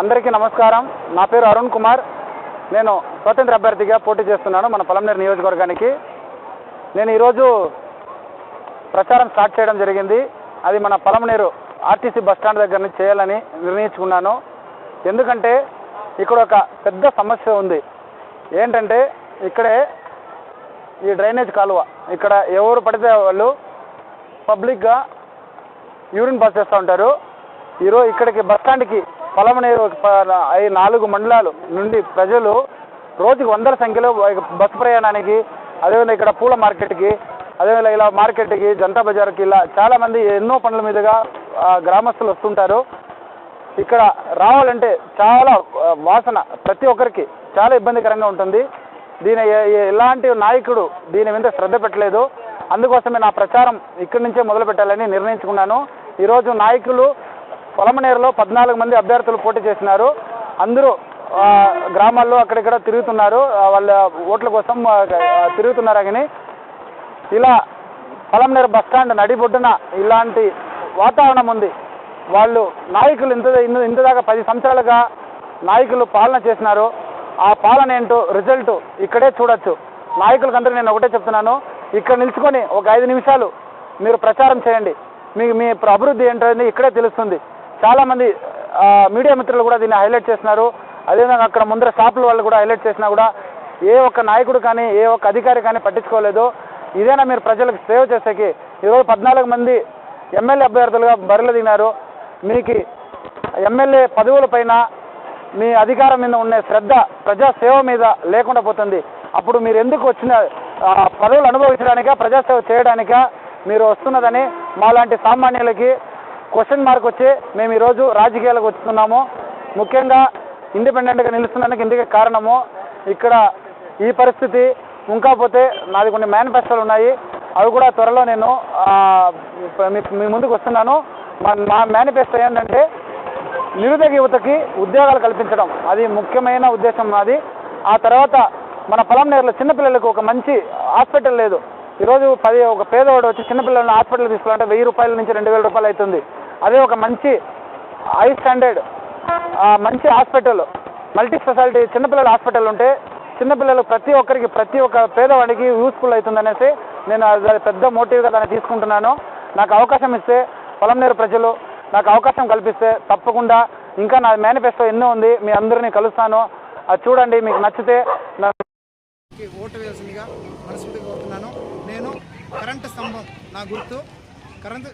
అందరికీ నమస్కారం. నా పేరు అరుణ్ కుమార్. నేను స్వతంత్ర అభ్యర్థిగా పోటీ చేస్తున్నాను మన పొలంనేరు నియోజకవర్గానికి. నేను ఈరోజు ప్రచారం స్టార్ట్ చేయడం జరిగింది. అది మన పొలంనేరు ఆర్టీసీ బస్ స్టాండ్ దగ్గర నుంచి చేయాలని నిర్ణయించుకున్నాను. ఎందుకంటే ఇక్కడ ఒక పెద్ద సమస్య ఉంది. ఏంటంటే ఇక్కడే ఈ డ్రైనేజ్ కాలువ ఇక్కడ ఎవరు పడితే వాళ్ళు పబ్లిక్గా యూరిన్ పాస్ చేస్తూ ఉంటారు. ఈరోజు ఇక్కడికి బస్ స్టాండ్కి పొలమనేరు ఈ నాలుగు మండలాలు నుండి ప్రజలు రోజుకి వందల సంఖ్యలో బస్సు ప్రయాణానికి అదేవిధంగా ఇక్కడ పూల మార్కెట్కి అదేవిధంగా ఇలా మార్కెట్కి జనతా బజార్కి ఇలా చాలామంది ఎన్నో పనుల మీదుగా గ్రామస్తులు వస్తుంటారు. ఇక్కడ రావాలంటే చాలా వాసన ప్రతి ఒక్కరికి చాలా ఇబ్బందికరంగా ఉంటుంది. దీని ఎలాంటి నాయకుడు దీని మీద శ్రద్ధ పెట్టలేదు. అందుకోసమే నా ప్రచారం ఇక్కడి నుంచే మొదలు పెట్టాలని నిర్ణయించుకున్నాను. ఈరోజు నాయకులు పొలమనేరులో పద్నాలుగు మంది అభ్యర్థులు పోటీ చేసినారు అందరూ గ్రామాల్లో అక్కడిక్కడ తిరుగుతున్నారు. వాళ్ళ ఓట్ల కోసం తిరుగుతున్నారు కానీ ఇలా పొలంనేరు బస్ స్టాండ్ నడిబొడ్డున ఇలాంటి వాతావరణం ఉంది. వాళ్ళు నాయకులు ఇంత ఇంత ఇంతదాకా పది సంవత్సరాలుగా నాయకులు పాలన చేసినారు ఆ పాలన ఏంటో రిజల్ట్ ఇక్కడే చూడొచ్చు. నాయకులకు అందరూ నేను ఒకటే చెప్తున్నాను. ఇక్కడ నిల్చుకొని ఒక ఐదు నిమిషాలు మీరు ప్రచారం చేయండి. మీ మీ అభివృద్ధి ఏంటనేది ఇక్కడే తెలుస్తుంది. చాలామంది మీడియా మిత్రులు కూడా దీన్ని హైలైట్ చేస్తున్నారు. అదేవిధంగా అక్కడ ముందర షాపుల వాళ్ళు కూడా హైలైట్ చేసినా కూడా ఏ ఒక్క నాయకుడు కానీ ఏ ఒక్క అధికారి కానీ పట్టించుకోలేదు. ఇదేనా మీరు ప్రజలకు సేవ చేసేకి? ఈరోజు పద్నాలుగు మంది ఎమ్మెల్యే అభ్యర్థులుగా బరిలు దిగినారు. మీకు ఎమ్మెల్యే పదవుల పైన మీ అధికారం మీద ఉండే శ్రద్ధ ప్రజాసేవ మీద లేకుండా పోతుంది. అప్పుడు మీరు ఎందుకు వచ్చిన పదవులు అనుభవించడానిక ప్రజాసేవ చేయడానికా మీరు వస్తున్నదని మాలాంటి సామాన్యులకి క్వశ్చన్ మార్క్ వచ్చి మేము ఈరోజు రాజకీయాలకు వస్తున్నాము. ముఖ్యంగా ఇండిపెండెంట్గా నిలుస్తున్నందుకు ఇందుకే కారణము. ఇక్కడ ఈ పరిస్థితి ఇంకా పోతే నాది కొన్ని మేనిఫెస్టోలు ఉన్నాయి. అవి కూడా త్వరలో నేను మీ- ముందుకు వస్తున్నాను. మా మేనిఫెస్టో ఏంటంటే నిరుద్యోగ యువతకి ఉద్యోగాలు కల్పించడం. అది ముఖ్యమైన ఉద్దేశం నాది. ఆ తర్వాత మన పొలంనేరులో చిన్నపిల్లలకు ఒక మంచి హాస్పిటల్ లేదు. ఈరోజు పది ఒక పేదవాడు వచ్చి చిన్నపిల్లలను హాస్పిటల్ తీసుకోవాలంటే వెయ్యి రూపాయల నుంచి రెండు వేల రూపాయలు అవుతుంది. అదే ఒక మంచి హై స్టాండర్డ్ మంచి హాస్పిటల్ మల్టీ స్పెషాలిటీ చిన్నపిల్లల హాస్పిటల్ ఉంటే చిన్నపిల్లలు ప్రతి ఒక్కరికి ప్రతి ఒక్క పేదవాడికి యూస్ఫుల్ అవుతుందనేసి నేను పెద్ద మోటివ్గా దాన్ని తీసుకుంటున్నాను. నాకు అవకాశం ఇస్తే పొలంనేరు ప్రజలు నాకు అవకాశం కల్పిస్తే తప్పకుండా ఇంకా నా మేనిఫెస్టో ఎన్నో ఉంది మీ అందరినీ కలుస్తాను. అది చూడండి మీకు నచ్చితే ఓటు వేయాల్సిందిగా మనస్ఫూర్తిగా కోరుతున్నాను. నేను కరెంటు స్తంభం నా గుర్తు. కరెంటు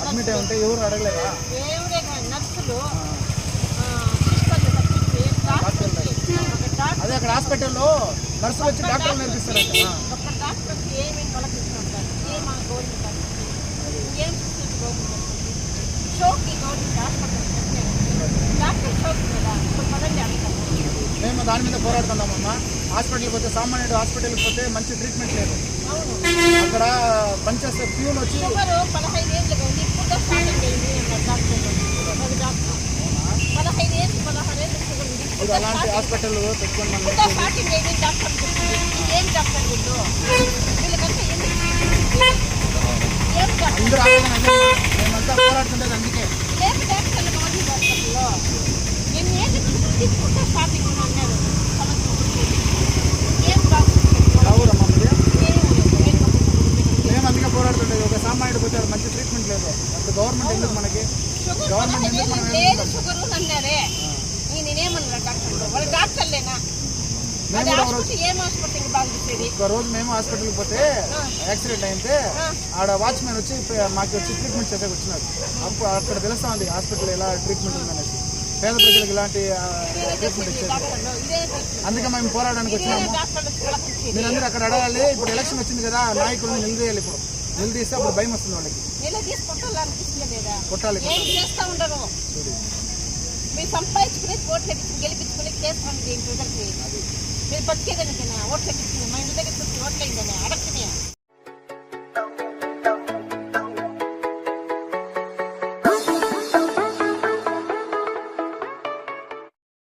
అడ్మిట్ అయి ఉంటే ఎవరు అడగలేదా అదే అక్కడ హాస్పిటల్లో నర్సులు వచ్చి డాక్టర్లు నేర్పిస్తారంట ఒక డాక్టర్కి ఏమేమి పలకిస్తుంటారు ఏం ఆ గవర్నమెంట్ హాస్పిటల్ ఏం ఫెసిలిటీ గవర్నమెంట్ షోకి గవర్నమెంట్ హాస్పిటల్ డాక్టర్ షోకి కదా ఇప్పుడు పదండి అడుగుతాను మేము దాని మీద పోరాడుతున్నామమ్మా హాస్పిటల్కి పోతే సామాన్యుడు హాస్పిటల్కి పోతే మంచి ట్రీట్మెంట్ లేదు. అక్కడ పనిచేస్తే ప్యూన్ వచ్చి షుగరు పదహైదు ఏళ్ళుగా ఉంది. ఇప్పుడు స్టార్టింగ్ అయింది అన్నారు డాక్టర్ ఒక డాక్టర్ పదహైదు ఏళ్ళు పదహారు ఏళ్ళు షుగర్ ఉంది ఇది అలాంటి హాస్పిటల్ పెట్టుకొని మనం ఇంకా స్టార్టింగ్ అయింది డాక్టర్ చెప్పింది ఏం డాక్టర్ వీళ్ళు వీళ్ళకంతా ఎందుకు ఏం డాక్టర్ అందరూ ఆవేదన అదే. మేమంతా పోరాడుతుండేది అందుకే లేదు డాక్టర్లు గవర్నమెంట్ హాస్పిటల్లో నేను ఏది తీసుకుంటే స్టార్టింగ్ అన్నారు సంవత్సరం నుంచి. ఏం డాక్టర్ రావురమ్మా మీది ఏం లేదు. ఏం డాక్టర్? మేము అందుకే పోరాడుతుండేది ఒక సామాన్యుడు పోతే అది మంచి ట్రీట్మెంట్ లేదు అప్పుడు గవర్నమెంట్ ఎందుకు మనకి షుగర్ గవర్నమెంట్ ఎందుకు మనం పదహైదు లేదు షుగర్ అన్నారే ఈ నేనేమన్నా డాక్టర్ వాళ్ళు డాక్టర్లేనా అది హాస్పిటల్ ఏం హాస్పిటల్ బాగా చూసేది ఒక రోజు మేము హాస్పిటల్కి పోతే యాక్సిడెంట్ అయితే ఆడ వాచ్మెన్ వచ్చి మాకు వచ్చి ట్రీట్మెంట్ చేసేకి వచ్చినారు. అప్పుడు అక్కడ తెలుస్తా ఉంది హాస్పిటల్ ఎలా ట్రీట్మెంట్ ఉందనేసి. పేద ప్రజలకు ఇలాంటి ట్రీట్మెంట్ ఇచ్చేది. అందుకే మేము పోరాడడానికి వచ్చినాము. మీరందరూ అక్కడ అడగాలి. ఇప్పుడు ఎలక్షన్ వచ్చింది కదా నాయకులను నిలదీయాలి ఇప్పుడు. నిలదీస్తే అప్పుడు భయం వస్తుంది వాళ్ళకి. కొట్టాలి మీరు సంపాదించుకుని ఎక్కించుకుని గెలిపించుకుని కేసు ప్రజలకి. మీరు బతికేదానికైనా ఓట్లు ఎక్కించుకుని మా ఇంటి దగ్గర వచ్చి ఓట్లు అయిందని అడగనే